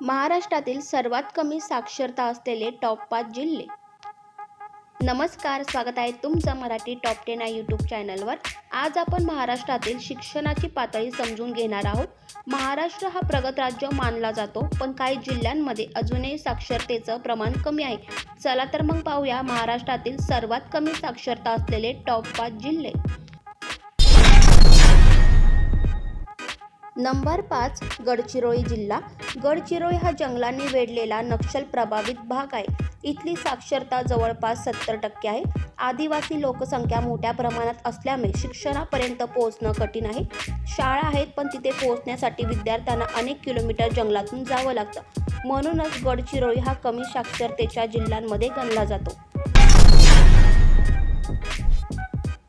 महाराष्ट्रातील सर्वात कमी साक्षरता असलेले टॉप पाच जिल्हे. नमस्कार स्वागत आहे तुमचं मराठी टॉप टेन या यूट्यूब चॅनलवर आज आपण महाराष्ट्रातील शिक्षणाची पातळी समजून घेणार आहोत. महाराष्ट्र हा प्रगत राज्य मानला जातो पण काही जिल्ह्यांमध्ये अजूनही साक्षरतेचं प्रमाण कमी आहे. चला तर मग पाहूया महाराष्ट्रातील सर्वात कमी साक्षरता असलेले टॉप पाच जिल्हे. नंबर पाच गडचिरोली जिल्हा. गडचिरोली हा जंगलांनी वेढलेला नक्षल प्रभावित भाग आहे. इथली साक्षरता जवळपास सत्तर टक्के आहे. आदिवासी लोकसंख्या मोठ्या प्रमाणात असल्यामुळे शिक्षणापर्यंत पोहोचणं कठीण आहे. शाळा आहेत पण तिथे पोहोचण्यासाठी विद्यार्थ्यांना अनेक किलोमीटर जंगलातून जावं लागतं. म्हणूनच गडचिरोली हा कमी साक्षरतेच्या जिल्ह्यांमध्ये गणला जातो.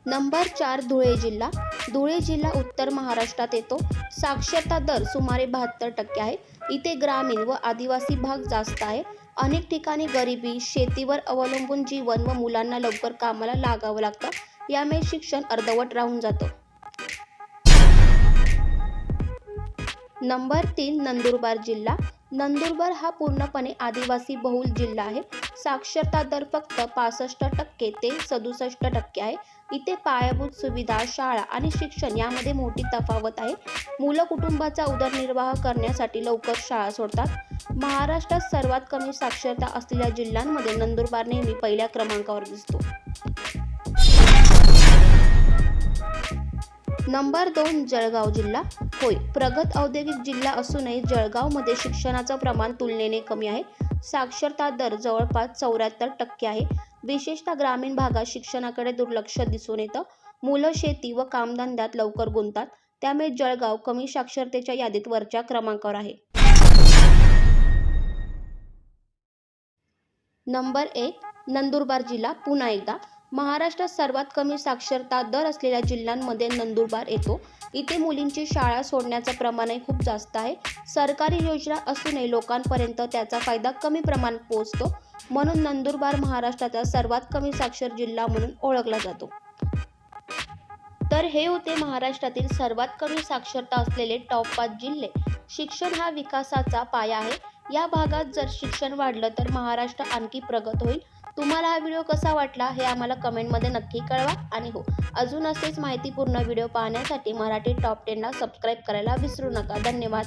नंबर चार धुळे जिल्हा. धुळे जिल्हा उत्तर महाराष्ट्रात येतो. साक्षरता दर सुमारे बहात्तर टक्के आहे. इथे ग्रामीण व आदिवासी भाग जास्त आहे. अनेक ठिकाणी गरिबी शेतीवर अवलंबून जीवन व मुलांना लवकर कामाला लागावं लागतं. यामुळे शिक्षण अर्धवट राहून जातं. नंबर तीन नंदुरबार जिल्हा. नंदुरबार हा पूर्णपणे आदिवासी बहुल जिल्हा आहे. साक्षरता दर फक्त पासष्ट टक्के ते सदुसष्ट टक्के आहे. इथे पायाभूत सुविधा शाळा आणि शिक्षण यामध्ये मोठी तफावत आहे. मुलं कुटुंबाचा उदरनिर्वाह करण्यासाठी लवकर शाळा सोडतात. महाराष्ट्रात सर्वात कमी साक्षरता असलेल्या जिल्ह्यांमध्ये नंदुरबार नेहमी पहिल्या क्रमांकावर दिसतो. नंबर दोन जळगाव जिल्हा. होय प्रगत औद्योगिक जिल्हा असूनही जळगावमध्ये शिक्षणाचं प्रमाण तुलनेने कमी आहे. साक्षरता दर जवळपास चौऱ्याहत्तर टक्के आहे. विशेषतः ग्रामीण भागात शिक्षणाकडे दुर्लक्ष दिसून येतं. मुलं शेती व कामधंद्यात लवकर गुंततात. त्यामुळे जळगाव कमी साक्षरतेच्या यादीत वरच्या क्रमांकावर आहे. नंबर एक नंदुरबार जिल्हा पुन्हा एकदा. महाराष्ट्रात सर्वात कमी साक्षरता दर असलेल्या जिल्ह्यांमध्ये नंदुरबार येतो. इथे मुलींची शाळा सोडण्याचं प्रमाणही खूप जास्त आहे. सरकारी योजना असूनही लोकांपर्यंत त्याचा फायदा कमी प्रमाणात पोहोचतो. म्हणून नंदुरबार महाराष्ट्राचा सर्वात कमी साक्षर जिल्हा म्हणून ओळखला जातो. तर हे होते महाराष्ट्रातील सर्वात कमी साक्षरता असलेले टॉप पाच जिल्हे. शिक्षण हा विकासाचा पाया आहे. या भागात जर शिक्षण वाढलं तर महाराष्ट्र आणखी प्रगत होईल. तुम्हाला हा व्हिडिओ कसा वाटला हे आम्हाला कमेंटमध्ये नक्की कळवा. आणि हो अजून असेच माहितीपूर्ण व्हिडिओ पाहण्यासाठी मराठी टॉप टेनला सबस्क्राईब करायला विसरू नका. धन्यवाद.